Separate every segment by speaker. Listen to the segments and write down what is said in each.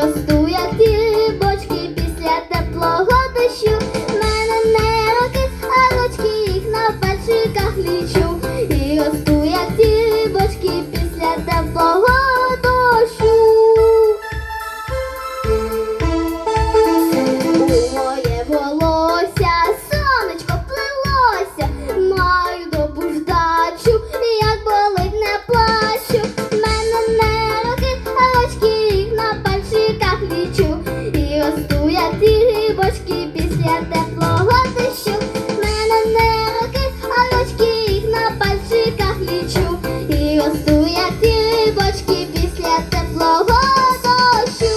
Speaker 1: Dios Бочки після теплого дощу. Мене не роки, а ручки їх на пальчиках лічу. І росту я ці бочки після теплого дощу.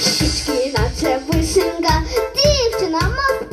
Speaker 1: Щічки наче вишенка, дівчина мов.